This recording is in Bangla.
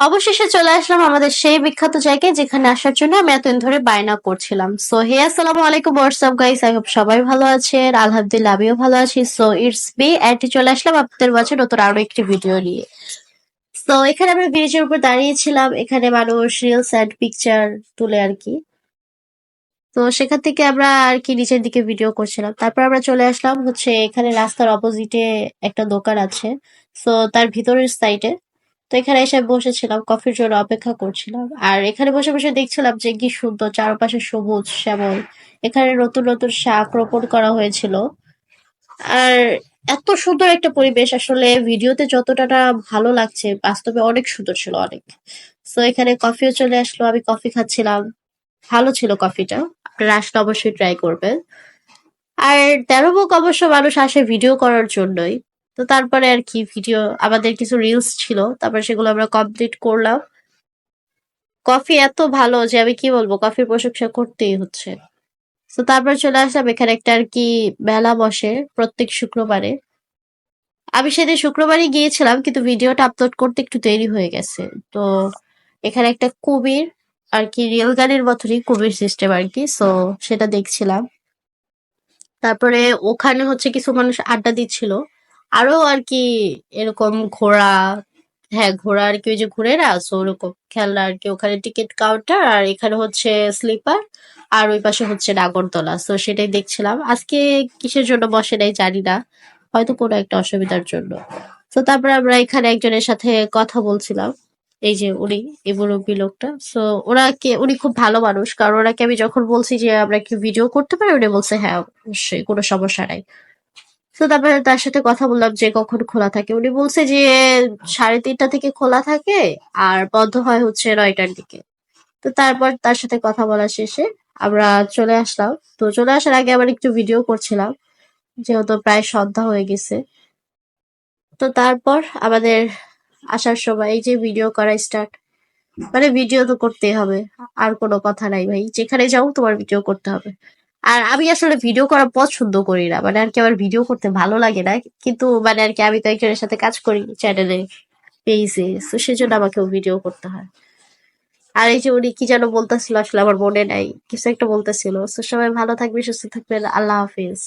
অবশেষে চলে আসলাম আমাদের সেই বিখ্যাত জায়গায় যেখানে আসার জন্য আমি এতদিন ধরে বায়না করছিলাম। সো হে, আসসালামু আলাইকুম হোয়াটসঅ্যাপ গাইস আই হোপ সবাই ভালো আছেন। আলহামদুলিল্লাহ, আমিও ভালো আছি। সো ইটস মি অ্যান্টি চলে আসলাম আপনাদের মাঝে নতুন আরও একটি ভিডিও নিয়ে। তো এখানে আমরা ব্রিজের উপর দাঁড়িয়েছিলাম। এখানে মানুষ রিলস অ্যান্ড পিকচার তুলে আর কি। তো সেখান থেকে আমরা আর কি নিচের দিকে ভিডিও করছিলাম। তারপর আমরা চলে আসলাম হচ্ছে এখানে রাস্তার অপোজিটে একটা দোকান আছে। সো তার ভিতরের সাইডে তো এখানে এসে বসেছিলাম, কফির জন্য অপেক্ষা করছিলাম। আর এখানে বসে বসে দেখছিলাম যে কি সুন্দর চারপাশে সবুজ শ্যামল। এখানে নতুন নতুন শাক রোপণ করা হয়েছিল। আর এত সুন্দর একটা পরিবেশ, আসলে ভিডিওতে যতটা ভালো লাগছে, বাস্তবে অনেক সুন্দর ছিল অনেক। তো এখানে কফিও চলে আসলো, আমি কফি খাচ্ছিলাম। ভালো ছিল কফিটা, আপনারা আসলে অবশ্যই ট্রাই করবেন। আর তেরো বুক অবশ্য মানুষ আসে ভিডিও করার জন্যই। তো তারপরে আর কি ভিডিও আমাদের কিছু রিলস ছিল, তারপরে সেগুলো আমরা কমপ্লিট করলাম। কফি এত ভালো যে আমি কি বলব কফির প্রশংসা করতেই হচ্ছে। তো তারপর চলে আসলাম, এখানে একটা আর কি মেলা বসে, প্রত্যেক শুক্রবারে। আমি সেদিন শুক্রবারই গিয়েছিলাম, কিন্তু ভিডিওটা আপলোড করতে একটু দেরি হয়ে গেছে। তো এখানে একটা কুমির, আর কি রিয়েল গানের মতনই কুমির সিস্টেম আর কি সো সেটা দেখছিলাম। তারপরে ওখানে হচ্ছে কিছু মানুষ আড্ডা দিচ্ছিল। আরও আর কি এরকম ঘোড়া হ্যাঁ ঘোড়া আর কি ওই যে ঘুরে না সো ওরকম খেলনা আর কি ওখানে টিকিট কাউন্টার আর এখানে হচ্ছে স্লিপার আর ওই পাশে হচ্ছে নাগরদোলা তো সেটাই দেখছিলাম। আজকে কিসের জন্য বসে নাই জানি না, হয়তো কোনো একটা অসুবিধার জন্য। তো তারপরে আমরা এখানে একজনের সাথে কথা বলছিলাম, এই যে উনি, এই মুরব্বী লোকটা। সো ওনাকে, উনি খুব ভালো মানুষ, কারণ ওনাকে আমি যখন বলছি যে আমরা কি ভিডিও করতে পারি, উনি বলছে হ্যাঁ অবশ্যই, কোনো সমস্যা নাই। তো তারপরে তার সাথে কথা বললাম যে কখন খোলা থাকে। উনি বলছে যে সাড়ে তিনটা থেকে খোলা থাকে আর বন্ধ হয় হচ্ছে নয়টার দিকে। তো তারপর তার সাথে কথা বলা শেষে আমরা চলে আসলাম। তো চলে আসার আগে আবার একটু ভিডিও করছিলাম, যেহেতু প্রায় সন্ধ্যা হয়ে গেছে। তো তারপর আমাদের আসার সময় এই যে ভিডিও করা স্টার্ট মানে ভিডিও তো করতেই হবে, আর কোনো কথা নাই ভাই। যেখানে যাও তোমার ভিডিও করতে হবে। আর আমি আসলে ভিডিও করা পছন্দ করি না। মানে আর কি আমার ভিডিও করতে ভালো লাগে না। কিন্তু মানে আর কি আমি তো একজনের সাথে কাজ করি চ্যানেলে পেয়েছে তো সেজন্য আমাকেও ভিডিও করতে হয়। আর এই যে উনি কি যেন বলতেছিল, আসলে আমার মনে নাই। কিছু একটা বলতেছিল। তো সবাই ভালো থাকবে সুস্থ থাকবেন। আল্লাহ হাফিজ।